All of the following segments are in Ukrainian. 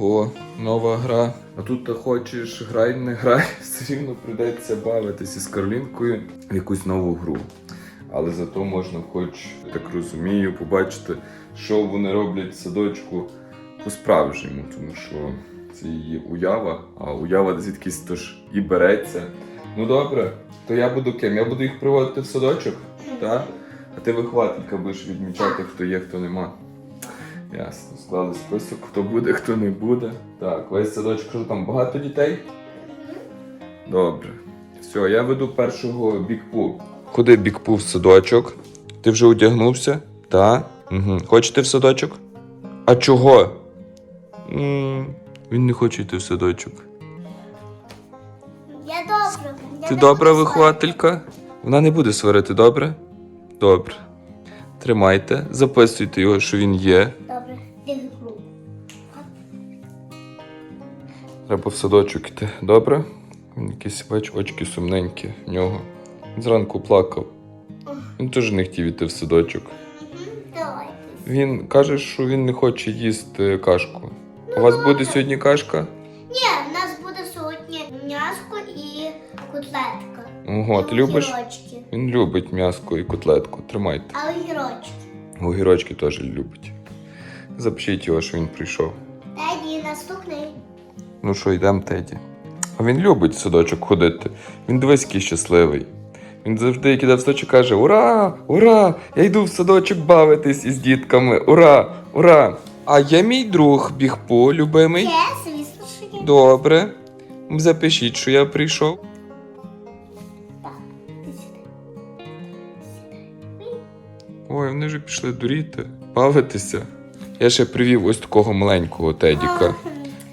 Ого, нова гра. А тут ти хочеш грай, не грай, все рівно прийдеться бавитися з Каролінкою в якусь нову гру. Але зато можна, хоч так розумію, побачити, що вони роблять в садочку по-справжньому, тому що це її уява, а уява звідкись тож і береться. Ну добре, то я буду ким? Я буду їх приводити в садочок, так? А ти вихователька будеш відмічати, хто є, хто нема. Ясно, склали список, хто буде, хто не буде. Так, весь садочок, що там багато дітей? Добре. Все, я веду першого бікпу. Куди бікпу в садочок? Ти вже одягнувся? Так. Угу. Хочете в садочок? А чого? м він не хоче йти в садочок. Я добре. Я Ти добра вихователька? Вона не буде сварити, добре? Добре. Тримайте, записуйте його, що він є. Треба в садочок йти, добре? Він якісь бач, очки сумненькі в нього. Він зранку плакав. Він теж не хотів іти в садочок. Давайте. Він каже, що він не хоче їсти кашку. У вас буде сьогодні кашка? Ні, в нас буде сьогодні м'яско і котлетка. Ого, ти любиш? Він любить м'яско і котлетку. Тримайте. А огірочки. Огірочки теж любить. Запишіть його, що він прийшов. Теді, наступний. Ну що, йдемо, Теді. А він любить в садочок ходити. Він дивись, який щасливий. Він завжди, як іде в садочок, каже: Ура! Ура! Я йду в садочок бавитись із дітками. Ура! Ура! А є мій друг Бігпо, любимий. Є, звісно, що є. Добре. Запишіть, що я прийшов. Ой, вони вже пішли дуріти, бавитися. Я ще привів ось такого маленького Тедіка.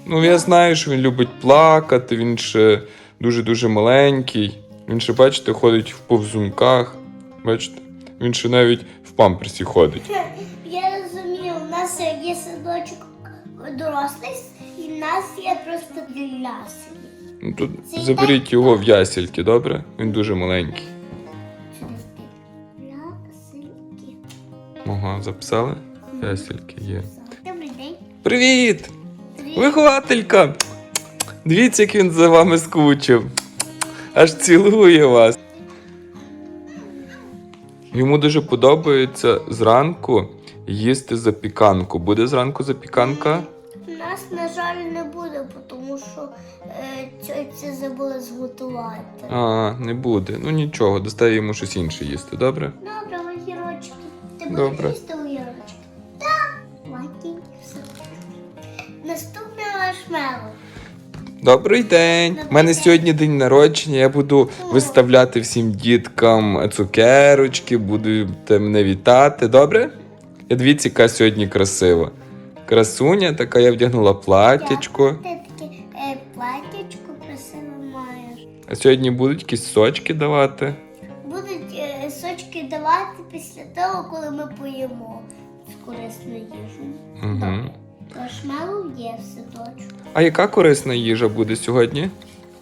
Ну, я знаю, що він любить плакати, він ще дуже-дуже маленький. Він ще, бачите, ходить в повзунках. Бачите? Він ще навіть в памперсі ходить. Я розумію, у нас є садочок дорослий, і в нас є просто для лясів. Ну, тут заберіть його в ясельки, добре? Він дуже маленький. Лясики. Ага, записали? Ясельки є. Добрий день. Привіт! Привіт. Вихователька! Дивіться, як він за вами скучив. Аж цілує вас. Йому дуже подобається зранку їсти запіканку. Буде зранку запіканка? У нас, на жаль, не буде, тому що е, це забули зготувати. А, не буде. Ну нічого, достає йому щось інше їсти, добре? Добре, огірочки. Ти Добре. будеш їсти Наступне маршмеллоу. Добрий день! У мене сьогодні день народження. Я буду виставляти всім діткам цукерочки, будете мене вітати, добре? Я дивіться, яка сьогодні красива. Красуня така, я вдягнула платтячко. Ти таке е, платячко красиве маєш. А сьогодні будуть якісь сочки давати. Будуть е, сочки давати після того, коли ми поїмо з корисною їжею. Угу. Добре. Маршмеллоу є в садочку. А яка корисна їжа буде сьогодні?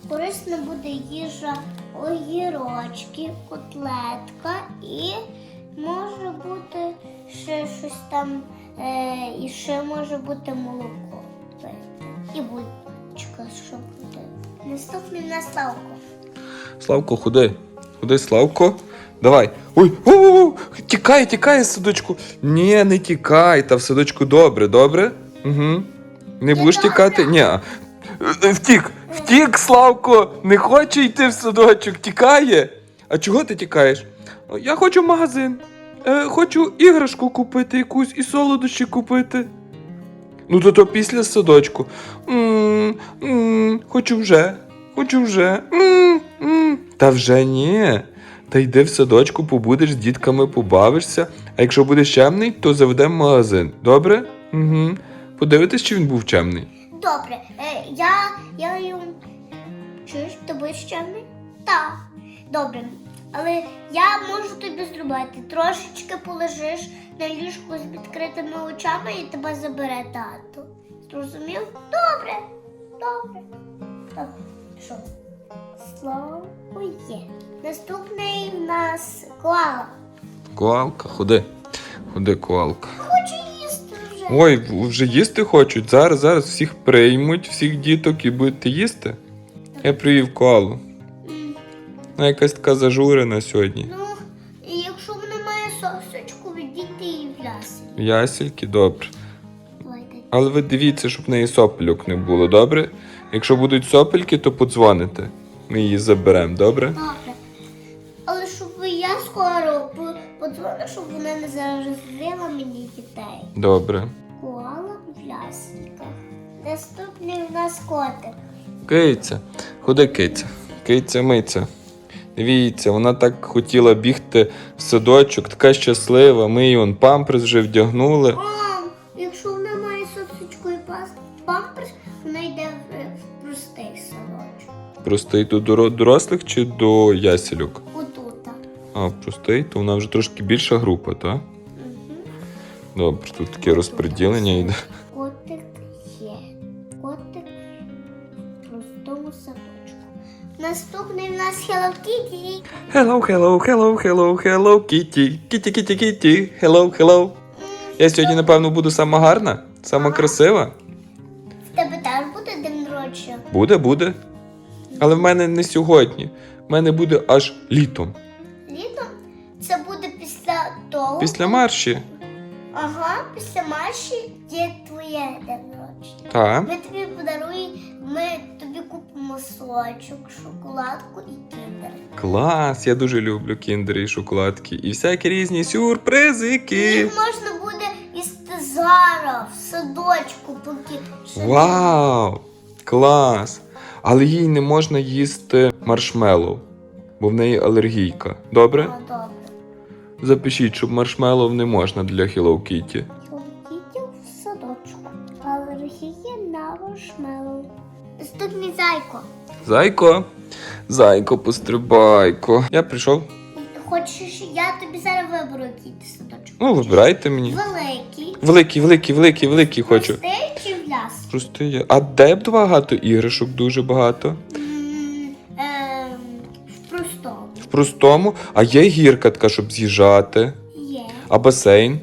Корисна буде їжа огірочки, котлетка і може бути ще щось там, е, і ще може бути молоко. пити. І булочка, що буде. Наступний на Славко. Славко, ходи. Ходи, Славко. Давай. Ой, у, тікай, тікай з садочку. Ні, не тікай, та в садочку добре, добре? Угу. Не будеш тікати? Ні. Е, е, Втік, втік, Славко, не хоче йти в садочок, тікає. А чого ти тікаєш? Я хочу в магазин. Е, хочу іграшку купити якусь і солодощі купити. Ну, то то після садочку. м м хочу вже, хочу вже. м м Та вже ні. Та йди в садочку, побудеш з дітками, побавишся. А якщо будеш чемний, то заведемо магазин. Добре? Угу. Подивитись, чи він був чемний. Добре, е, я, я йому. Чуєш, ти будеш чемний? Так. Добре. Але я можу тобі зробити. Трошечки полежиш на ліжку з відкритими очами і тебе забере тато. Зрозумів? Добре. Добре. Так, що? Слово є. Наступний в нас коала. Коалка, ходи. Ходи, коалка. Ой, вже їсти хочуть. Зараз, зараз всіх приймуть, всіх діток і будете їсти. Я привів колу. Вона якась така зажурена сьогодні. Ну, і якщо вона має сосочку, відійти її в лясі. Ясельки, добре. Але ви дивіться, щоб в неї сопельок не було, добре? Якщо будуть сопельки, то подзвоните. Ми її заберемо, добре? Добре. Але щоб я скоро по- щоб вона не заразила мені дітей. Добре. Коала в лясниках. Наступний у нас котик. Киця. Ходи, киця. Киця миця. Дивіться, вона так хотіла бігти в садочок, така щаслива. Ми її он памперс вже вдягнули. Мам, якщо вона має сосочку і пас памперс, вона йде в, в простий садочок. Простий до доро- дорослих чи до ясельок? А, простий, то вона вже трошки більша група, так? Угу. Добре, тут таке розподілення йде. Котик є. Котик в простому садочку. Наступний в нас Hello Kitty. Hello, hello, hello, hello, hello, kitty. Kitty, kitty, kitty. Hello, hello. Я сьогодні, напевно, буду сама гарна, сама красива. В тебе теж буде день народження? Буде, буде. Але в мене не сьогодні. В мене буде аж. Літом? Це після. Після марші. Ага, після марші є твоє день народження. Так. Ми тобі подаруємо, ми тобі купимо сочок, шоколадку і кіндер. Клас, я дуже люблю кіндери і шоколадки. І всякі різні сюрпризики. Їх можна буде їсти зараз в садочку, поки ще Вау! Клас! Але їй не можна їсти маршмеллоу, бо в неї алергійка. Добре? А, добре. Запишіть, щоб маршмеллоу не можна для Hello Kitty. Дітям в садочку. Алергія на маршмеллоу. Наступний зайко. Зайко, зайко, пострибайко. Я прийшов. Хочеш, я тобі зараз виберу який ти садочок. Ну, вибирайте мені. Великий. Великий, великий, великий, великий хочу. Простий чи в ляс? Просто. А де б багато іграшок, дуже багато. Простому. А є гірка така, щоб з'їжджати. Є. А басейн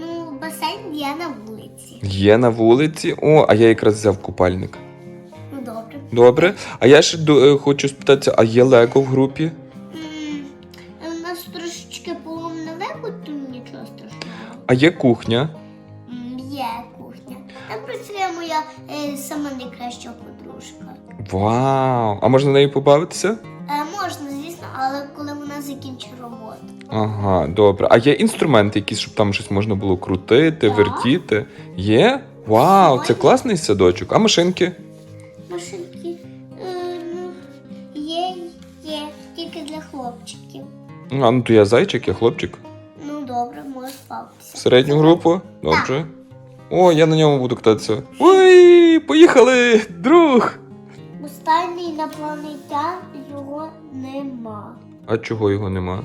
Ну, басейн є на вулиці. є на вулиці. О, а я якраз взяв купальник. Ну добре. Добре. А я ще е, хочу спитатися, а є лего в групі? У нас трошечки поломне лего, то нічого страшного. А є кухня? М, Є кухня. Там працює моя е, сама найкраща подружка. Вау! А можна нею побавитися? Але коли вона закінчить роботу. Ага, добре. А є інструменти якісь, щоб там щось можна було крутити, Так. вертіти? Є? Вау, це класний садочок. А машинки? Машинки е, ну, є, є, тільки для хлопчиків. А, ну то я зайчик, я хлопчик. Ну добре, можеш бавитися. В середню групу? Добре. О, я на ньому буду кататися. Ой, поїхали! Друг! Останній інопланетян його нема. А чого його нема?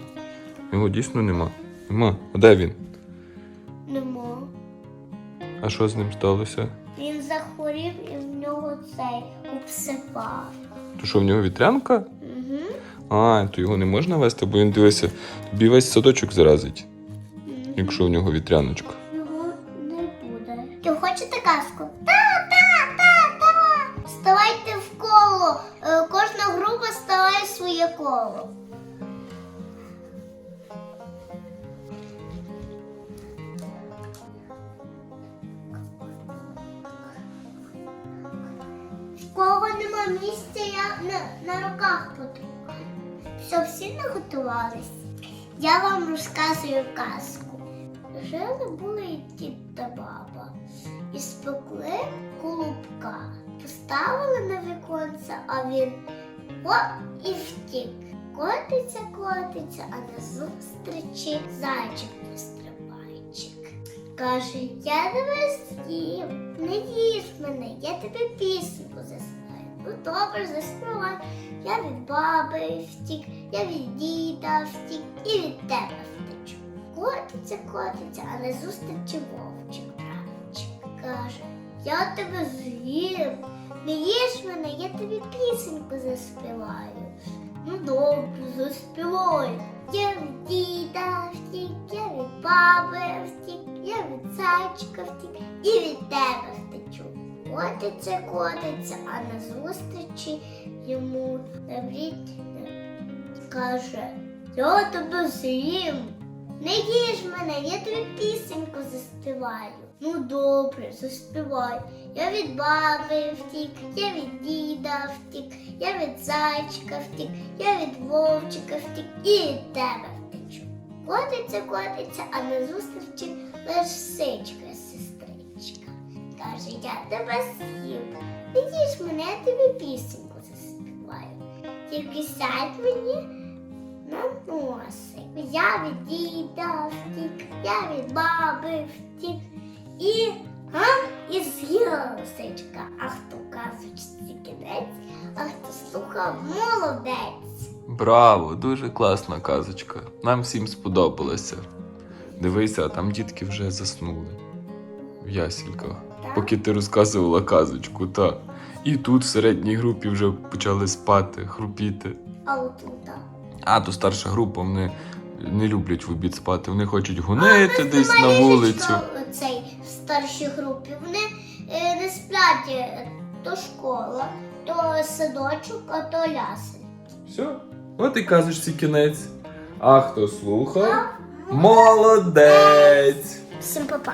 Його дійсно нема. Нема. А де він? Нема. А що з ним сталося? Він захворів і в нього цей обсипав. То що в нього вітрянка? Угу. А, то його не можна вести, бо він дивися, тобі весь садочок заразить, якщо в нього вітряночка. Його не буде. Ти хочете казку? Та, та, та, та. Вставайте в коло. Е, Кожна група ставає своє коло. Нема місця, я на, на руках потримаю. Що всі наготувались? Я вам розказую казку. Жили були і дід та баба і спекли колубка. Поставили на віконце, а він о і втік. Котиться, котиться, а на зустрічі зайчик пострибайчик. Каже, я тебе з'їм, не їж мене, я тобі пісеньку заспіваю. Ну добре, заспівай. Я від баби втік, я від діда втік і від тебе втечу. Котиться, котиться, а на зустрічі вовчик. Каже, я тебе з'їм, не їж мене, я тобі пісеньку заспіваю. Ну добре, заспівай. Я від діда втік, я від баби втік, я від зайчика втік і від тебе. Котиться, котиться, а на зустрічі йому навріть каже, я тебе з'їм. Не їж мене, я тобі пісеньку заспіваю. Ну добре, заспівай. Я від баби втік, я від діда втік, я від зайчика втік, я від вовчика втік і від тебе втечу. Котиться, котиться, а на зустрічі лисичка, сестричка. Каже, я тебе з'їм. Не їж мене, тобі пісеньку заспіваю. Тільки сядь мені на носик. Я від діда втік, я від баби втік. І га? І з'їла лисичка. А хто казочці кінець, а хто слухав, молодець. Браво, дуже класна казочка. Нам всім сподобалося. Дивися, а там дітки вже заснули в ясільках. Так? Поки ти розказувала казочку, та. І тут в середній групі вже почали спати, хрупіти. А отута. А то старша група, вони не люблять в обід спати, вони хочуть гонити десь на вулицю. Цей в старшій групі. Вони е, не сплять, е, то школа, то садочок, а то ляси. Все, от і казочці кінець. А хто слухав? Молодець! Всім па-па.